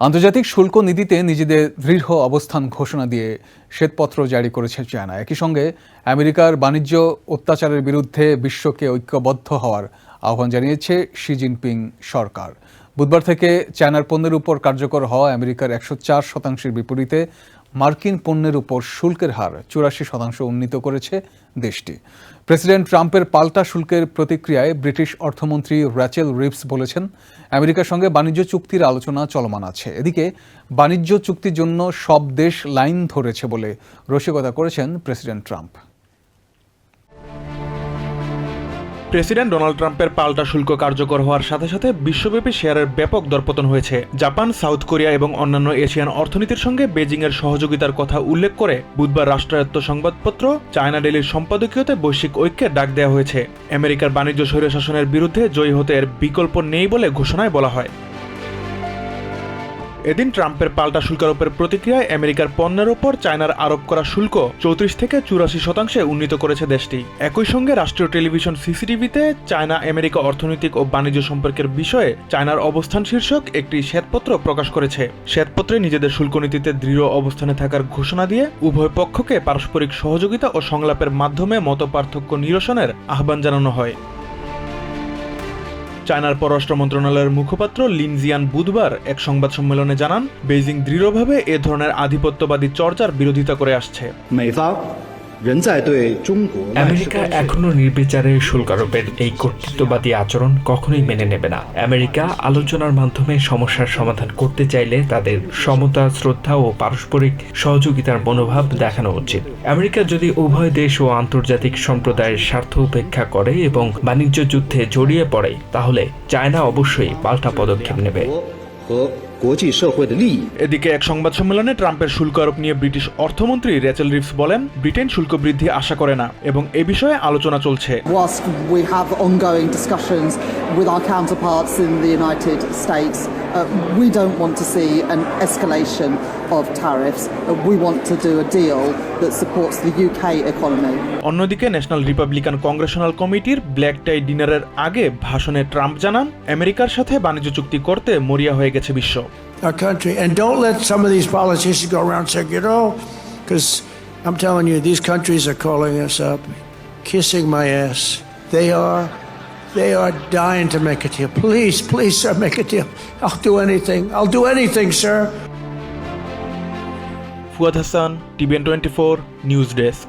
আন্তর্জাতিক শুল্ক নীতিতে নিজেদের দৃঢ় অবস্থান ঘোষণা দিয়ে শ্বেতপত্র জারি করেছে চায়না। একই সঙ্গে আমেরিকার বাণিজ্য অত্যাচারের বিরুদ্ধে বিশ্বকে ঐক্যবদ্ধ হওয়ার আহ্বান জানিয়েছে শি জিনপিং সরকার। বুধবার থেকে চায়নার পণ্যের উপর কার্যকর হওয়া আমেরিকার একশো চার শতাংশের বিপরীতে মার্কিন পণ্যের উপর শুল্কের হার চুরাশি শতাংশ উন্নীত করেছে দেশটি। প্রেসিডেন্ট ট্রাম্পের পাল্টা শুল্কের প্রতিক্রিয়ায় ব্রিটিশ অর্থমন্ত্রী র্যাচেল রিভস বলেছেন, আমেরিকার সঙ্গে বাণিজ্য চুক্তির আলোচনা চলমান আছে। এদিকে বাণিজ্য চুক্তির জন্য সব দেশ লাইন ধরেছে বলে রসিকতা করেছেন প্রেসিডেন্ট ট্রাম্প। প্রেসিডেন্ট ডোনাল্ড ট্রাম্পের পাল্টা শুল্ক কার্যকর হওয়ার সাথে সাথে বিশ্বব্যাপী শেয়ারের ব্যাপক দরপতন হয়েছে। জাপান, সাউথ কোরিয়া এবং অন্যান্য এশিয়ান অর্থনীতির সঙ্গে বেজিংয়ের সহযোগিতার কথা উল্লেখ করে বুধবার রাষ্ট্রায়ত্ত সংবাদপত্র চায়না ডেলির সম্পাদকীয়তে বৈশ্বিক ঐক্যে ডাক দেওয়া হয়েছে। আমেরিকার বাণিজ্য স্বৈরশাসনের বিরুদ্ধে জয়ী হতে এর বিকল্প নেই বলে ঘোষণায় বলা হয়। এদিন ট্রাম্পের পাল্টা শুল্কারোপের প্রতিক্রিয়ায় আমেরিকার পণ্যের ওপর চায়নার আরোপ করা শুল্ক চৌত্রিশ থেকে চুরাশি শতাংশে উন্নীত করেছে দেশটি। একই সঙ্গে রাষ্ট্রীয় টেলিভিশন সিসিটিভিতে চায়না, আমেরিকা অর্থনৈতিক ও বাণিজ্য সম্পর্কের বিষয়ে চায়নার অবস্থান শীর্ষক একটি শ্বেতপত্র প্রকাশ করেছে। শ্বেতপত্রে নিজেদের শুল্ক নীতিতে দৃঢ় অবস্থানে থাকার ঘোষণা দিয়ে উভয় পক্ষকে পারস্পরিক সহযোগিতা ও সংলাপের মাধ্যমে মতপার্থক্য নিরসনের আহ্বান জানানো হয়। চায়নার পররাষ্ট্র মন্ত্রণালয়ের মুখপাত্র লিনজিয়ান বুধবার এক সংবাদ সম্মেলনে জানান, বেইজিং দৃঢ়ভাবে এ ধরনের আধিপত্যবাদী চর্চার বিরোধিতা করে আসছে। আমেরিকা এখনও নির্বিচারে শুল্ক আরোপের এই কর্তৃত্ববাদী আচরণ কখনোই মেনে নেবে না। আমেরিকা আলোচনার মাধ্যমে সমস্যার সমাধান করতে চাইলে তাদের সমতা শ্রদ্ধা ও পারস্পরিক সহযোগিতার মনোভাব দেখানো উচিত। আমেরিকা যদি উভয় দেশ ও আন্তর্জাতিক সম্প্রদায়ের স্বার্থ উপেক্ষা করে এবং বাণিজ্য যুদ্ধে জড়িয়ে পড়ে তাহলে চায়না অবশ্যই পাল্টা পদক্ষেপ নেবে। এদিকে এক সংবাদ সম্মেলনে ট্রাম্পের শুল্ক আরোপ নিয়ে ব্রিটিশ অর্থমন্ত্রী রেচেল রিভস বলেন ব্রিটেন শুল্ক বৃদ্ধি আশা করে না এবং এ বিষয়ে আলোচনা চলছে uh, we don't want to see an escalation of tariffs. Uh, we want to do a deal that supports the UK economy. অন্যদিকে ন্যাশনাল রিপাবলিকান কংগ্রেশনাল কমিটির ব্ল্যাক টাই ডিনারের আগে ভাষণে ট্রাম্প জানান আমেরিকার সাথে বাণিজ্য চুক্তি করতে মরিয়া হয়ে গেছে বিশ্ব our country. And don't let some of these politicians go around saying, you know, because I'm telling you, these countries are calling us up, kissing my ass. They are. They are dying to make a deal. Please, please, sir, make a deal. I'll do anything. I'll do anything, sir. Fuad Hassan, TBN24 News Desk.